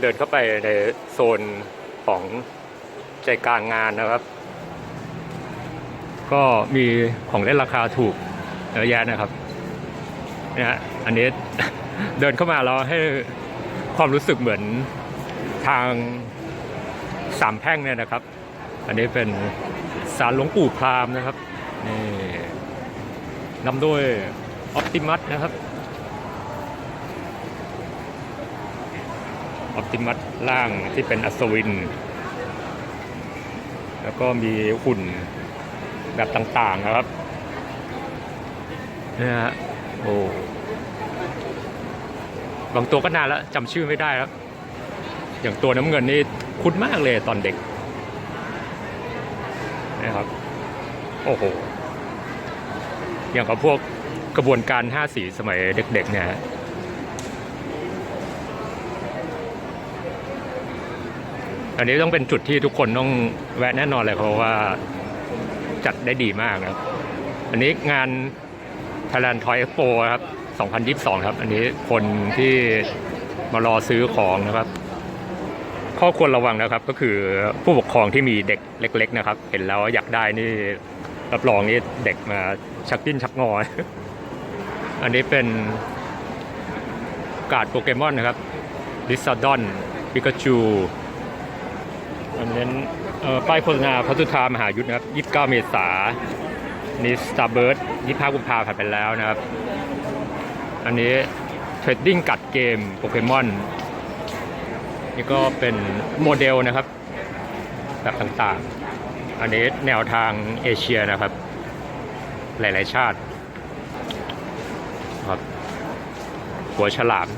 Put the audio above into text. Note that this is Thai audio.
เดินเข้าไปในโซนของใจกลางงานนะครับ ก็มีของเล่นราคาถูกเยอะแยะนะครับนี่ฮะอันนี้เดินเข้ามาแล้วให้ความรู้สึกเหมือนทางสามแพ่งเนี่ยนะครับ อันนี้เป็นสารหลวงปู่พราหมณ์นะครับนี่นำด้วยออ t ติมัสนะครับ ออ t ติมัสล่างที่เป็นอัศวิน แล้วก็มีหุ่นแบบต่างๆนะครับเนี่ยฮะโอ้บางตัวก็นานแล้วจำชื่อไม่ได้แล้ว อย่างตัวน้ำเงินนี่คุ้นมากเลยตอนเด็กนะครับ โอ้โห อย่างกับพวกกระบวนการห้าสีสมัยเด็กๆเนี่ยฮะ อันนี้ต้องเป็นจุดที่ทุกคนต้องแวะแน่นอนเลยเพราะว่าจัดได้ดีมากนะครับ อันนี้งาน Thailand Toy Expo ครับ 2022 ครับ อันนี้คนที่มารอซื้อของนะครับ ข้อควรระวังนะครับก็คือผู้ปกครองที่มีเด็กเล็ก ๆ นะครับ เห็นแล้วอยากได้นี่รับรองนี่เด็กมาชักดิ้นชักงอ อันนี้เป็นการ์ดโปเกมอนนะครับลิซาดอนปิกาจู อันนั้นป้ายโฆษณาพัทุธามหายุทธนะครับ29 เมษานี่สตาร์เบิร์ด25กุมภาผ่านไปแล้วนะครับ อันนี้เทรดดิ้งกัดเกมโปเกมอนนี่ก็เป็นโมเดลนะครับ แบบต่างๆ อันนี้แนวทางเอเชียนะครับ หลายๆชาติครับหัวฉลาม